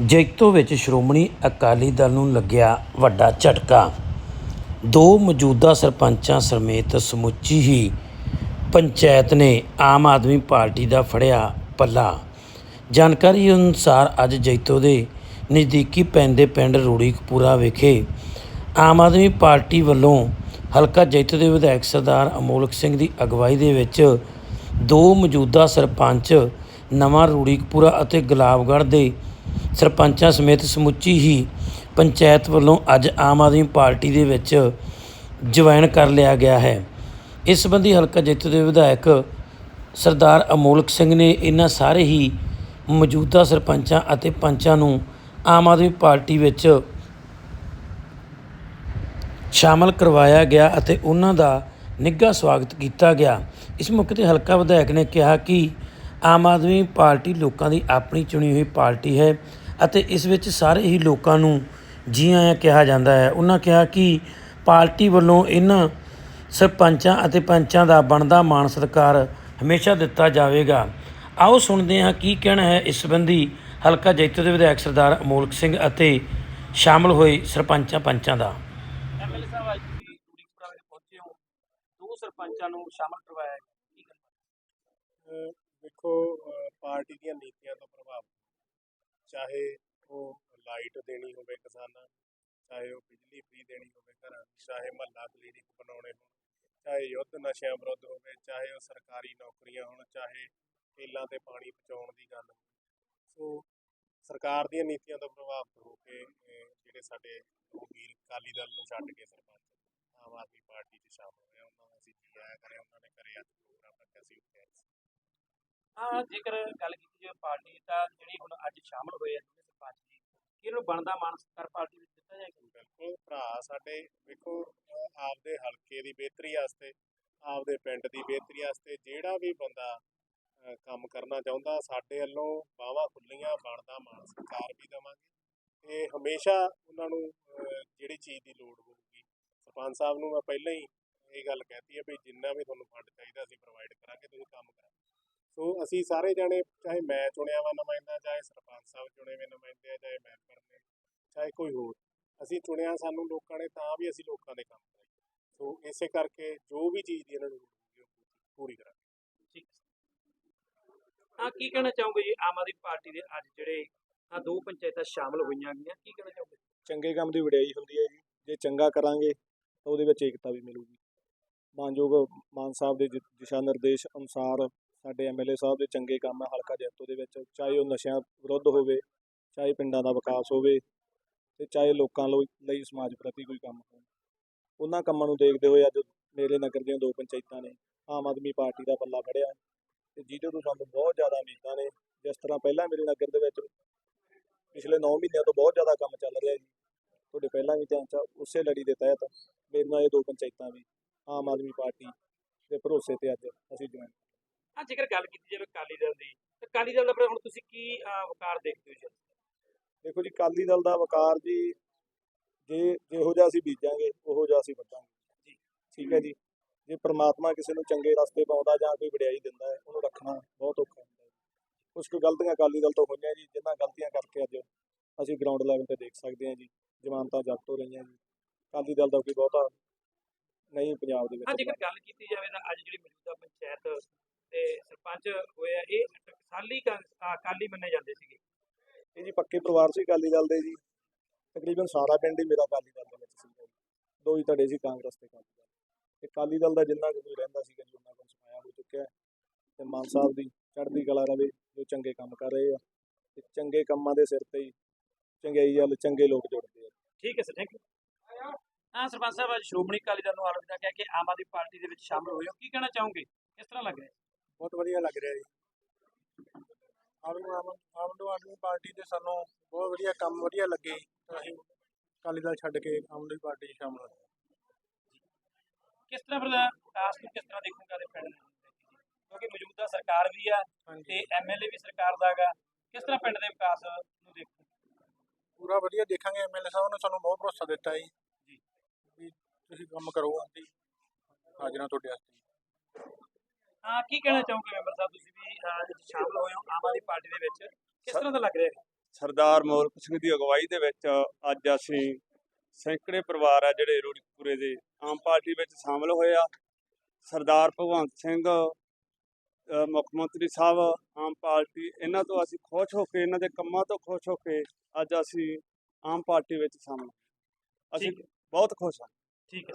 ਜੈਤੋ ਵਿੱਚ ਸ਼੍ਰੋਮਣੀ ਅਕਾਲੀ ਦਲ ਨੂੰ ਲੱਗਿਆ ਵੱਡਾ ਝਟਕਾ। ਦੋ ਮੌਜੂਦਾ ਸਰਪੰਚਾਂ ਸਮੇਤ ਸਮੁੱਚੀ ਹੀ ਪੰਚਾਇਤ ਨੇ ਆਮ ਆਦਮੀ ਪਾਰਟੀ ਦਾ ਫੜਿਆ ਪੱਲਾ। ਜਾਣਕਾਰੀ ਅਨੁਸਾਰ ਅੱਜ ਜੈਤੋ ਦੇ ਨਜ਼ਦੀਕੀ ਪੈਂਦੇ ਪਿੰਡ ਰੂੜੀਕਪੂਰਾ ਵਿਖੇ ਆਮ ਆਦਮੀ ਪਾਰਟੀ ਵੱਲੋਂ ਹਲਕਾ ਜੈਤੋ ਦੇ ਵਿਧਾਇਕ ਸਰਦਾਰ ਅਮੋਲਕ ਸਿੰਘ ਦੀ ਅਗਵਾਈ ਦੇ ਵਿੱਚ ਦੋ ਮੌਜੂਦਾ ਸਰਪੰਚ ਨਵਾਂ ਰੂੜੀਕਪੂਰਾ ਅਤੇ ਗੁਲਾਬਗੜ੍ਹ ਦੇ ਸਰਪੰਚਾਂ ਸਮੇਤ ਸਮੁੱਚੀ ਹੀ ਪੰਚਾਇਤ ਵੱਲੋਂ ਅੱਜ ਆਮ ਆਦਮੀ ਪਾਰਟੀ ਦੇ ਵਿੱਚ ਜੁਆਇਨ ਕਰ ਲਿਆ ਗਿਆ ਹੈ। ਇਸ ਸੰਬੰਧੀ ਹਲਕਾ ਜੈਤੋ ਦੇ ਵਿਧਾਇਕ ਸਰਦਾਰ ਅਮੋਲਕ ਸਿੰਘ ਨੇ ਇਹਨਾਂ ਸਾਰੇ ਹੀ ਮੌਜੂਦਾ ਸਰਪੰਚਾਂ ਅਤੇ ਪੰਚਾਂ ਨੂੰ ਆਮ ਆਦਮੀ ਪਾਰਟੀ ਵਿੱਚ ਸ਼ਾਮਲ ਕਰਵਾਇਆ ਗਿਆ ਅਤੇ ਉਹਨਾਂ ਦਾ ਨਿੱਘਾ ਸਵਾਗਤ ਕੀਤਾ ਗਿਆ। ਇਸ ਮੌਕੇ ਤੇ ਹਲਕਾ ਵਿਧਾਇਕ ਨੇ ਕਿਹਾ ਕਿ ਆਮ ਆਦਮੀ ਪਾਰਟੀ ਲੋਕਾਂ ਦੀ ਆਪਣੀ ਚੁਣੀ ਹੋਈ ਪਾਰਟੀ ਹੈ। ਅਤੇ ਇਸ ਵਿੱਚ ਸਾਰੇ ਹੀ ਲੋਕਾਂ ਨੂੰ ਜੀ ਆਇਆਂ ਕਿਹਾ ਜਾਂਦਾ ਹੈ। ਉਹਨਾਂ ਕਿਹਾ ਕਿ ਪਾਰਟੀ ਵੱਲੋਂ ਇਹਨਾਂ ਸਰਪੰਚਾਂ ਅਤੇ ਪੰਚਾਂ ਦਾ ਬਣਦਾ ਮਾਣ ਸਤਿਕਾਰ ਹਮੇਸ਼ਾ ਦਿੱਤਾ ਜਾਵੇਗਾ। ਆਓ ਸੁਣਦੇ ਹਾਂ ਕੀ ਕਹਿਣਾ ਹੈ ਇਸ ਸੰਬੰਧੀ ਹਲਕਾ ਜੈਤੋ ਦੇ ਵਿਧਾਇਕ ਸਰਦਾਰ ਅਮੋਲਕ ਸਿੰਘ ਅਤੇ ਸ਼ਾਮਲ ਹੋਏ ਸਰਪੰਚਾਂ ਪੰਚਾਂ ਦਾ। ਐਮਐਲਏ ਸਾਹਿਬ ਅੱਜ ਤੁਸੀਂ ਰੂੜੀਪੁਰਾ ਵਿੱਚ ਪਹੁੰਚੇ ਹੋ। ਦੋ ਸਰਪੰਚਾਂ ਨੂੰ ਸ਼ਾਮਲ ਕਰਵਾਇਆ ਹੈ। ਕੀ ਗੱਲ ਅਹ ਦੇਖੋ ਪਾਰਟੀ ਦੀਆਂ ਨੀਤੀਆਂ ਤੋਂ ਪ੍ਰਭਾਵਿਤ ਚਾਹੇ ਉਹ ਲਾਈਟ ਦੇਣੀ ਹੋਵੇ ਕਿਸਾਨਾਂ ਨੂੰ, ਚਾਹੇ ਉਹ ਬਿਜਲੀ ਫ੍ਰੀ ਦੇਣੀ ਹੋਵੇ ਘਰਾਂ ਨੂੰ ਚਾਹੇ ਮਹੱਲਾ ਕਲੀਨਿਕ ਬਣਾਉਣੇ ਹੋਣ, ਚਾਹੇ ਯੁੱਧ ਨਸ਼ਿਆਂ ਵਿਰੁੱਧ ਹੋਵੇ, ਚਾਹੇ ਉਹ ਸਰਕਾਰੀ ਨੌਕਰੀਆਂ ਹੋਣ, ਚਾਹੇ ਖੇਲਾਂ ਤੇ ਪਾਣੀ ਪਹੁੰਚਾਉਣ ਦੀ ਗੱਲ ਸੋ ਸਰਕਾਰ ਦੀਆਂ ਨੀਤੀਆਂ ਤੋਂ ਪ੍ਰਭਾਵਿਤ ਹੋ ਕੇ ਜਿਹੜੇ ਸਾਡੇ ਵੀਰ ਅਕਾਲੀ ਦਲ ਨੂੰ ਛੱਡ ਕੇ ਸਰਪੰਚ, ਆਮ ਆਦਮੀ ਪਾਰਟੀ 'ਚ ਸ਼ਾਮਲ ਹੋਏ ਉਹਨਾਂ ਦਾ ਅਸੀਂ ਜੀ ਆਇਆ ਕਰਿਆ, ਉਹਨਾਂ ਨੇ ਕਰਿਆ ਪ੍ਰੋਗਰਾਮ ਰੱਖਿਆ ਸੀ ਉੱਥੇ। ਆਏ ਜੇਕਰ ਗੱਲ ਕੀਤੀ ਜਾਵੇ ਪਾਰਟੀ ਤਾਂ ਜਿਹੜੀ ਹੁਣ ਅੱਜ ਸ਼ਾਮਲ ਹੋਏ ਆ ਦੋਵੇਂ ਸਰਪੰਚ ਜੀ, ਕੀ ਇਹਨੂੰ ਬਣਦਾ ਮਾਣ ਸਤਿਕਾਰ ਪਾਰਟੀ ਵਿੱਚ ਦਿੱਤਾ ਜਾਏਗਾ? ਬਿਲਕੁਲ ਭਰਾ, ਸਾਡੇ ਵੇਖੋ, ਆਪਦੇ ਹਲਕੇ ਦੀ ਬਿਹਤਰੀ ਵਾਸਤੇ, ਆਪਦੇ ਪਿੰਡ ਦੀ ਬਿਹਤਰੀ ਵਾਸਤੇ ਜਿਹੜਾ ਵੀ ਬੰਦਾ ਕੰਮ ਕਰਨਾ ਚਾਹੁੰਦਾ, ਸਾਡੇ ਵੱਲੋਂ ਬਾਹਾਂ ਖੁੱਲੀਆਂ ਬਣਦਾ ਮਾਨ ਸਤਿਕਾਰ ਵੀ ਦੇਵਾਂਗੇ। ਤੇ ਹਮੇਸ਼ਾ ਉਹਨਾਂ ਨੂੰ ਅਹ ਜਿਹੜੀ ਚੀਜ਼ ਦੀ ਲੋੜ ਹੋਊਗੀ, ਸਰਪੰਚ ਸਾਹਿਬ ਨੂੰ ਮੈਂ ਪਹਿਲਾਂ ਹੀ ਇਹ ਗੱਲ ਕਹਿਤੀ ਹੈ ਵੀ ਜਿੰਨਾ ਵੀ ਤੁਹਾਨੂੰ ਫੰਡ ਚਾਹੀਦਾ ਅਸੀਂ ਪ੍ਰੋਵਾਈਡ ਕਰਾਂਗੇ, ਤੁਸੀਂ ਕੰਮ ਕਰਾਂਗੇ ਸੋ ਅਸੀਂ ਸਾਰੇ ਜਾਣੇ ਚਾਹੇ ਮੈਂ ਚੁਣਿਆ ਵਾ ਨੁਮਾਇੰਦਾ ਚਾਹੇ ਸਰਪੰਚ ਸਾਹਿਬ ਚੁਣੇ ਹੋਏ ਨੁਮਾਇੰਦੇ ਆ ਚਾਹੇ ਮੈਂਬਰ ਨੇ ਚਾਹੇ ਕੋਈ ਹੋਰ। ਅਸੀਂ ਚੁਣਿਆ ਸਾਨੂੰ ਲੋਕਾਂ ਨੇ ਤਾਂ ਵੀ ਅਸੀਂ ਲੋਕਾਂ ਦੇ ਕੰਮ ਕਰਾਈਏ ਸੋ ਇਸੇ ਕਰਕੇ ਜੋ ਵੀ ਚੀਜ਼ ਦੀ ਇਹਨਾਂ ਨੂੰ ਪੂਰੀ- ਕਰਾਂਗੇ। ਠੀਕ ਹਾਂ। ਕੀ ਕਹਿਣਾ ਚਾਹੋਗੇ ਜੀ? ਆਮ ਆਦਮੀ ਪਾਰਟੀ ਦੇ ਅੱਜ ਜਿਹੜੇ ਆ ਦੋ ਪੰਚਾਇਤਾਂ ਸ਼ਾਮਲ ਹੋਈਆਂ ਗਈਆਂ ਕੀ ਕਹਿਣਾ ਚਾਹੋਗੇ? ਚੰਗੇ ਕੰਮ ਦੀ ਵਡਿਆਈ ਹੁੰਦੀ ਹੈ ਜੀ। ਜੇ ਚੰਗਾ ਕਰਾਂਗੇ ਤਾਂ ਉਹਦੇ ਵਿੱਚ ਏਕਤਾ ਵੀ ਮਿਲੂਗੀ। ਮਾਨਯੋਗ ਮਾਨ ਸਾਹਿਬ ਦਿ- ਦਿਸ਼ਾ ਨਿਰਦੇਸ਼ ਅਨੁਸਾਰ ਸਾਡੇ ਐਮਐਲਏ ਸਾਹਿਬ ਦੇ ਚੰਗੇ ਕੰਮ ਹੈ ਹਲਕਾ ਜੈਤੋ ਦੇ ਵਿੱਚ, ਚਾਹੇ ਉਹ ਨਸ਼ਿਆਂ ਵਿਰੁੱਧ ਹੋਵੇ, ਚਾਹੇ ਪਿੰਡਾਂ ਦਾ ਵਿਕਾਸ ਹੋਵੇ ਤੇ ਚਾਹੇ ਲੋਕਾਂ ਲੋ- ਲਈ ਸਮਾਜ ਪ੍ਰਤੀ ਕੋਈ ਕੰਮ ਹੋਵੇ। ਉਹਨਾਂ ਕੰਮਾਂ ਨੂੰ ਦੇਖਦੇ ਹੋਏ ਅੱਜ ਮੇਰੇ ਨਗਰ ਦੀਆਂ ਦੋ ਪੰਚਾਇਤਾਂ ਨੇ, ਆਮ ਆਦਮੀ ਪਾਰਟੀ ਦਾ ਪੱਲਾ ਫੜਿਆ ਤੇ ਜਿਹਦੇ ਤੋਂ ਸਾਨੂੰ ਬਹੁਤ ਜ਼ਿਆਦਾ ਉਮੀਦਾਂ ਨੇ, ਜਿਸ ਤਰ੍ਹਾਂ ਪਹਿਲਾਂ ਮੇਰੇ ਨਗਰ ਦੇ ਵਿੱਚ ਪਿਛਲੇ 9 ਮਹੀਨਿਆਂ ਤੋਂ ਬਹੁਤ ਜ਼ਿਆਦਾ ਕੰਮ ਚੱਲ ਰਿਹਾ ਜੀ। ਤੁਹਾਡੇ ਪਹਿਲਾਂ ਵੀ ਧਿਆਨ ਚ ਉਸੇ ਲੜੀ ਦੇ ਤਹਿਤ ਮੇਰੇ ਨਾਲ ਇਹ ਦੋ ਪੰਚਾਇਤਾਂ ਵੀ, ਆਮ ਆਦਮੀ ਪਾਰਟੀ ਦੇ ਭਰੋਸੇ ਤੇ ਅੱਜ ਅਸੀਂ ਜੁਆਇਨ ਹਾਂ ਜੇਕਰ ਗੱਲ ਕੀਤੀ ਜਾਵੇ ਅਕਾਲੀ ਦਲ ਦੀ ਤਾਂ ਅਕਾਲੀ ਦਲ ਦਾ ਫਿਰ ਹੁਣ ਤੁਸੀਂ ਕੀ ਅਹ, ਵਕਾਰ ਦੇਖਦੇ ਹੋ ਜੀ? ਦੇਖੋ ਜੀ ਅਕਾਲੀ ਦਲ ਦਾ ਵਕਾਰ ਜੀ ਜੇ ਜਿਹੋ ਜਿਹਾ ਅਸੀਂ ਬੀਜਾਂਗੇ ਉਹੋ ਜਿਹਾ ਅਸੀਂ ਵੱਢਾਂਗੇ। ਜੀ। ਠੀਕ ਹੈ ਜੀ। ਜੇ ਪ੍ਰਮਾਤਮਾ ਕਿਸੇ ਨੂੰ ਚੰਗੇ ਰਸਤੇ ਪਾਉਂਦਾ ਜਾਂ ਕੋਈ ਵਡਿਆਈ ਦਿੰਦਾ ਹੈ ਉਹਨੂੰ ਰੱਖਣਾ ਬਹੁਤ ਔਖਾ ਹੁੰਦਾ ਹੈ। ਕੁਝ ਕੁ ਗਲਤੀਆਂ ਅਕਾਲੀ ਦਲ ਤੋਂ ਹੋਈਆਂ ਜੀ ਜਿਨ੍ਹਾਂ ਗਲਤੀਆਂ ਕਰਕੇ ਅੱਜ ਅਸੀਂ ਗਰਾਊਂਡ ਲੈਵਲ ਤੇ ਦੇਖ ਸਕਦੇ ਹਾਂ ਜੀ ਜ਼ਮਾਨਤਾਂ ਜ਼ਬਤ ਹੋ ਰਹੀਆਂ ਜੀ। ਅਕਾਲੀ ਦਲ ਦਾ ਕੋਈ ਬਹੁਤਾ ਨਹੀਂ ਪੰਜਾਬ ਦੇ ਹਾਂ ਵਿੱਚ ਜੇਕਰ ਗੱਲ ਕੀਤੀ ਜਾਵੇ ਤਾਂ ਅੱਜ ਜਿਹੜੀ ਮੌਜੂਦਾ ਪੰਚਾਇਤ ਸਰਪੰਚ ਹੋਏ ਆ ਇਹ ਟਕਸਾਲੀ ਅਕਾਲੀ ਮੰਨੇ ਜਾਂਦੇ ਸੀਗੇ। ਇਹ ਜੀ ਪੱਕੇ ਪਰਿਵਾਰ ਸੀ ਅਕਾਲੀ ਦਲ ਦੇ ਜੀ। ਤਕਰੀਬਨ ਸਾਰਾ ਪਿੰਡ ਹੀ ਮੇਰਾ ਅਕਾਲੀ ਦਲ ਦੇ ਵਿੱਚ ਸੀ ਦੋ ਹੀ ਧੜੇ ਸੀ ਕਾਂਗਰਸ ਤੇ ਅਕਾਲੀ ਦਲ। ਤੇ ਅਕਾਲੀ ਦਲ ਦਾ ਜਿੰਨਾ ਕੋਈ ਰਹਿੰਦਾ ਸੀਗਾ ਜੀ ਉਹਨਾਂ ਕੋਲ ਸਫਾਇਆ ਹੋ ਚੁੱਕਿਆ ਤੇ ਮਾਨ ਸਾਹਿਬ ਦੀ ਚੜ੍ਹਦੀ ਕਲਾ ਰਵੇ ਜੋ ਚੰਗੇ ਕੰਮ ਕਰ ਰਹੇ ਆ। ਤੇ ਚੰਗੇ ਕੰਮਾਂ ਦੇ ਸਿਰ ਤੇ ਹੀ ਚੰਗਿਆਈ ਵੱਲ ਚੰਗੇ ਲੋਕ ਜੁੜਦੇ ਆ। ਠੀਕ ਹੈ ਸਰ ਥੈਂਕ ਯੂ ਹਾਂ ਸਰਪੰਚ ਸਾਹਿਬ ਅੱਜ ਸ਼੍ਰੋਮਣੀ ਅਕਾਲੀ ਦਲ ਨੂੰ ਆਲਵਿਦਾ ਕਹਿ ਕੇ ਆਮ ਆਦਮੀ ਪਾਰਟੀ ਦੇ ਵਿੱਚ ਸ਼ਾਮਲ ਹੋਏ ਹੋ। ਕੀ ਕਹਿਣਾ ਚਾਹੋਗੇ? ਕਿਸ ਤਰ੍ਹਾਂ ਲੱਗ ਰਿਹਾ? ਬਹੁਤ ਵਧੀਆ ਲੱਗ ਰਿਹਾ ਜੀ। ਆਮ ਆਮ ਆਦਮੀ ਪਾਰਟੀ ਦੇ ਸਾਨੂੰ ਬਹੁਤ ਵਧੀਆ ਕੰਮ ਵਧੀਆ ਲੱਗੇ ਤਾਂ ਅਸੀਂ ਅਕਾਲੀ ਦਲ ਛੱਡ ਕੇ ਆਮ ਆਦਮੀ ਪਾਰਟੀ 'ਚ ਸ਼ਾਮਲ ਹੋਏ। ਕਿਸ ਤਰ੍ਹਾਂ ਫਿਰ ਵਿਕਾਸ ਨੂੰ ਕਿਸ ਤਰ੍ਹਾਂ ਦੇਖੂਗਾ ਦੇ ਪਿੰਡ ਕਿਉਂਕਿ ਮੌਜੂਦਾ ਸਰਕਾਰ ਵੀ ਆ ਤੇ ਐਮਐਲਏ ਵੀ ਸਰਕਾਰ ਦਾ ਹੈਗਾ। ਕਿਸ ਤਰ੍ਹਾਂ ਪਿੰਡ ਦੇ ਵਿਕਾਸ ਨੂੰ ਦੇਖੂ ਪੂਰਾ ਵਧੀਆ ਦੇਖਾਂਗੇ। ਐਮਐਲਏ ਸਾਹਿਬ ਨੇ ਸਾਨੂੰ ਬਹੁਤ ਭਰੋਸਾ ਦਿੱਤਾ ਜੀ। ਜੀ। ਵੀ ਤੁਸੀਂ ਕੰਮ ਕਰੋ ਹਾਜ਼ਰਾਂ ਤੁਹਾਡੇ ਵਾਸਤੇ। ਹਾਂ ਕੀ ਕਹਿਣਾ ਚਾਹੋਗੇ ਮੈਂਬਰ ਸਾਹਿਬ? ਤੁਸੀਂ ਵੀ ਅਹ, ਵਿੱਚ ਸ਼ਾਮਲ ਹੋਏ ਹੋ ਆਮ ਆਦਮੀ ਪਾਰਟੀ ਦੇ ਵਿੱਚ। ਕਿਸ ਤਰ੍ਹਾਂ ਦਾ ਲੱਗ ਰਿਹਾ ਹੈ ਸਰਦਾਰ ਮੋਲਕ ਸਿੰਘ ਦੀ ਅਗਵਾਈ ਦੇ ਵਿੱਚ ਅੱਜ ਅਸੀਂ ਸੈਂਕੜੇ ਪਰਿਵਾਰ ਆ ਜਿਹੜੇ ਰੂੜੀਪੁਰੇ ਦੇ ਆਮ ਪਾਰਟੀ ਵਿੱਚ ਸ਼ਾਮਲ ਹੋਏ ਆ। ਸਰਦਾਰ ਭਗਵੰਤ ਸਿੰਘ ਮੁੱਖ ਮੰਤਰੀ ਸਾਹਿਬ ਆਮ ਪਾਰਟੀ ਇਹਨਾਂ ਤੋਂ ਅਸੀਂ ਖੁਸ਼ ਹੋ ਕੇ ਇਹਨਾਂ ਦੇ ਕੰਮਾਂ ਤੋਂ ਖੁਸ਼ ਹੋ ਕੇ ਅੱਜ ਅਸੀਂ ਆਮ ਪਾਰਟੀ ਵਿੱਚ ਸ਼ਾਮਲ। ਅਸੀਂ। ਬਹੁਤ ਖੁਸ਼ ਹਾਂ ਠੀਕ ਹੈ